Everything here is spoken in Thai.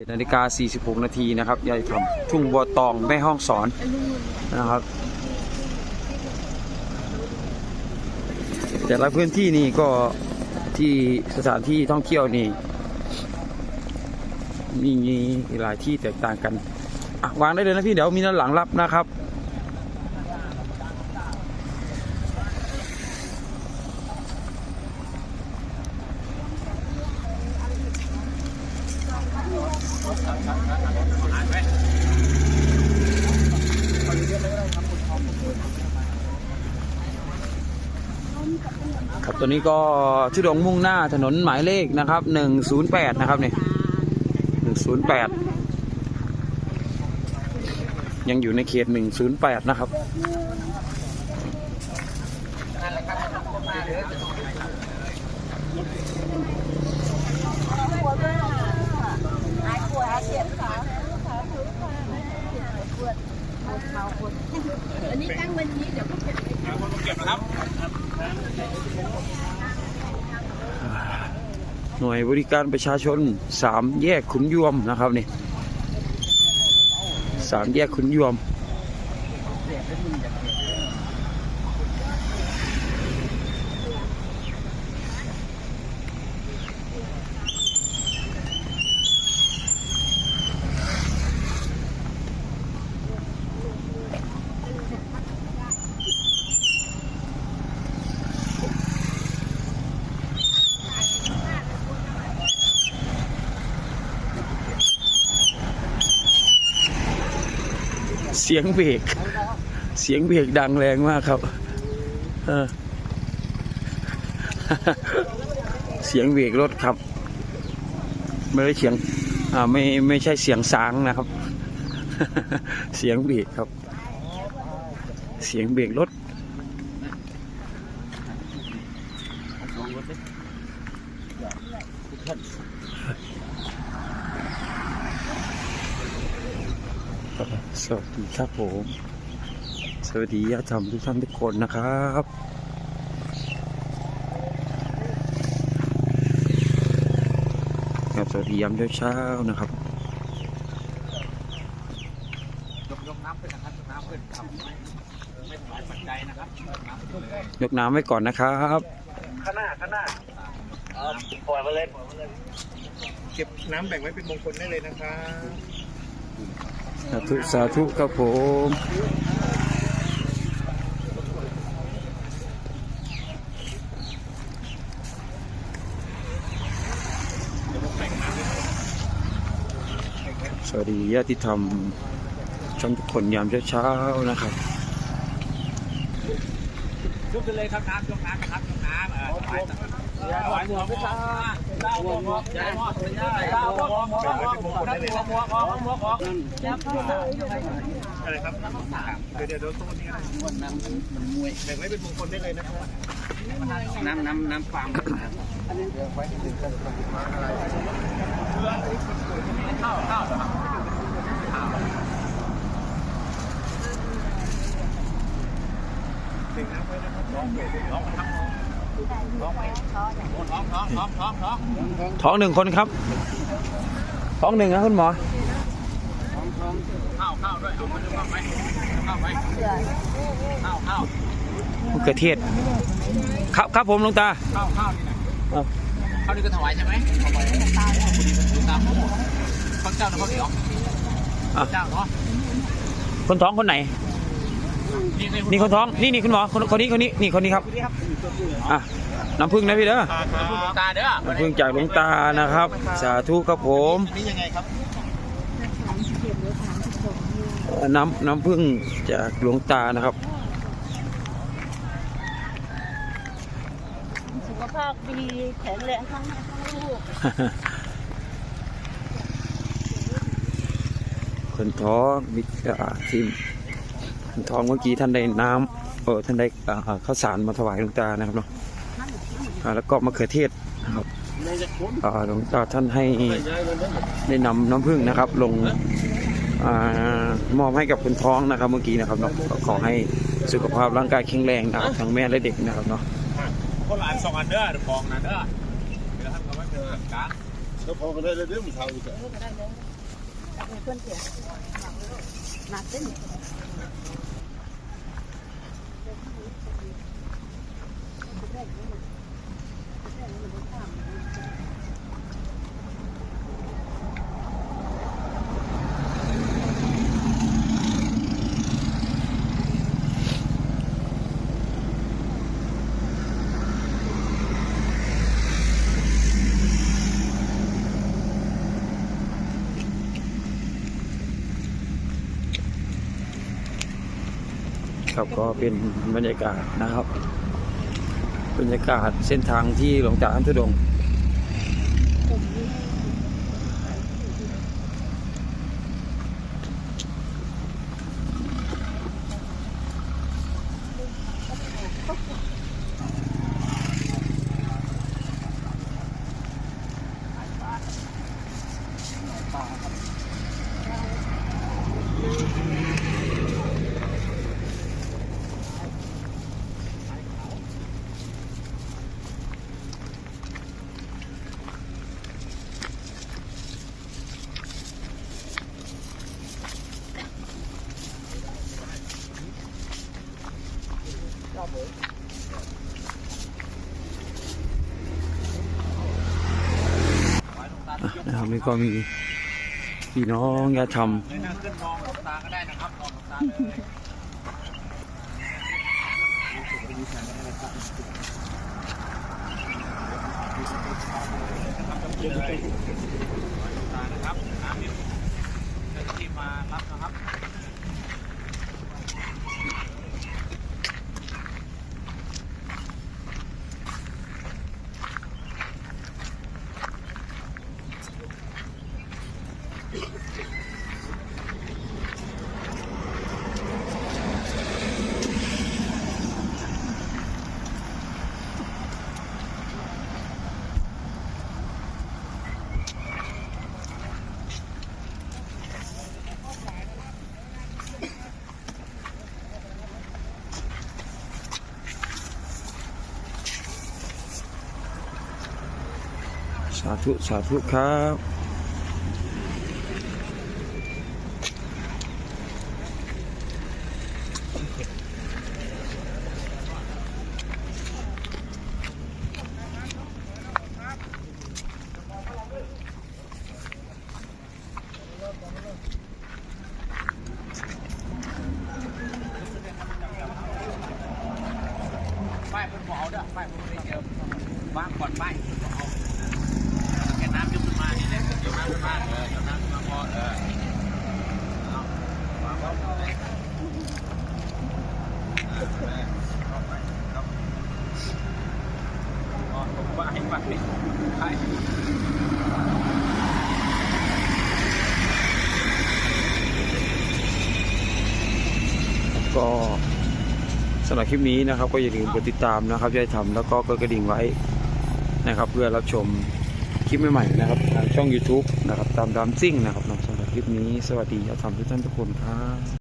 นาฬิกา 46 นาทีนะครับยายทำทุ่งบัวตองแม่ห้องสอนนะครับ แต่ละพื้นที่นี่ก็ที่สถานที่ท่องเที่ยวนี่มีหลายที่แตกต่างกันวางได้เลยนะพี่เดี๋ยวมีด้านหลังรับนะครับ ตัวนี้ก็ที่ดงมุ่งหน้าถนนหมายเลขนะครับ 108 นะครับนี่ย108 ยังอยู่ในเขต 108 นะครับ มาคน อันนี้ตั้งวันนี้เดี๋ยวก็เก็บไว้หน่วยบริการประชาชนสามแยกขุนยวมนะครับนี่สามแยกขุนยวม เสียงเบรกเสียงเบรกดังแรงมากครับ เออ เสียงเบรกรถครับ ไม่ได้เสียง อ่าไม่ไม่ใช่เสียงสางนะครับ เสียงเบรกครับ เสียงเบรกรถ สวัสดีครับผม สวัสดีญาติธรรมทุกท่านทุกคนนะครับครับสวัสดียามเช้าๆนะครับยกยกน้ำขึ้นนะครับยกน้ำขึ้นครับไม่ถวายปัจจัยนะครับยกน้ำขึ้นเลยยกน้ำไว้ก่อนนะครับข้างหน้าข้างหน้าปล่อยมาเลยปล่อยมาเลยเก็บน้ำแบ่งไว้เป็นมงคลได้เลยนะครับ สาธุ สาธุครับผมสวัสดีญาติธรรมช่องทุกคนยามเช้าๆนะครับยกขึ้นเลยครับน้ำยกน้ำนะครับยกน้ำเออถวายถวายหมวกด้วยครับดาวหมวกหมวกดาวหมวกดาวหมวกหมวกหมวกหมวกหมวกหมวกหมวกอ อกหมวกออกอะไรครับเดี๋ยวเดี๋ยวเดี๋ยวนี้นะน้ำมันมวยแบ่งไว้เป็นมงคลได้เลยนะครับน้ำน้ำน้ำฟาร์มข้าวข้าวเหรอครับข้าวเด็กน้ำไว้นะครับร้องเวทร้องมาทั้งร้องไปท้องท้องท้องท้อง ท้องท้องท้องหนึ่งคนครับ ท้องหนึ่งนะคุณหมอข้าวข้าวด้วยเอามาดูข้าวไปข้าวไปข้าวข้าวมะเขือเทศครับครับผมหลวงตาข้าวข้าวนี่นะเอาข้าวนี่ก็ถวายใช่ไหมถวายตาดูตามข้าวเจ้าหรือข้าวเหนียวอะเจ้าเนาะคนท้องคนไหน นี่คนท้องนี่นี่คุณหมอคนคนนี้คนนี้นี่คนนี้ครับอะน้ำพึ่งนะพี่เด้อตาเด้อน้ำพึ่งจากหลวงตานะครับ สาธุครับผมนี่ยังไงครับเอ่อน้ำน้ำพึ่งจากหลวงตานะครับสุขภาพดีแข็งแรงทั้งแม่ทั้งลูกคนท้องมิตรทีมค นท้องเมื่อกี้ท่านได้น้ำเออท่านได้ข้าวสารมาถวายหลวงตานะครับเนาะแล้วก็มะเขือเทศนะครับหลวงตาท่านให้ได้นำน้ำผึ้งนะครับ ลงอมอบให้กับคนท้องนะครับเมื่อกี้นะครับเนาะขอให้สุขภาพร่างกายแข็งแรงนะครับทั้งแม่และเด็กนะครับเนาะคนละอันสองอันเด้อเดี๋ยวฟองนะเด้อเดี๋ยวท่านก็ไม่เป็นกลางแล้วพอกันได้เลยเด้อมึงเท่าอีกอะลูกก็ได้เลยเพื่อนเสียหนักเส้น ครับก็เป็นบรรยากาศนะครับ บรรยากาศเส้นทางที่หลวงตาอันทุดง ค์นะครับนี่ก็มีพี่น้องญาติธรรมเลยนั่งขึ้นมองหลวงตาก็ได้นะครับน้ำที่มารับนะครับาธุสาธุครับป้ายเพิ่นบ่เอาเด้อป้ายเพิ่นไม่ได้เจอวางก่อนป้ายบ่เอาแค่น้ำยกขึ้นมานี่แหละยกน้ำขึ้นมาเออยกน้ำขึ้นมาพอเออเอาวางไว้เลยเออเอาไปครับอ๋อผมว่าให้ปัดนี่ใช่ ก็สำหรับคลิปนี้นะครับ ก็อย่าลืมกดติดตามนะครับยายทำแล้วก็กดกระดิ่งไว้นะครับ เพื่อรับชมคลิปใหม่ๆนะครับทางช่อง YouTube นะครับ ตามดามซิ่งนะครับสำหรับคลิปนี้สวัสดียายทำทุกท่านทุกคนครับ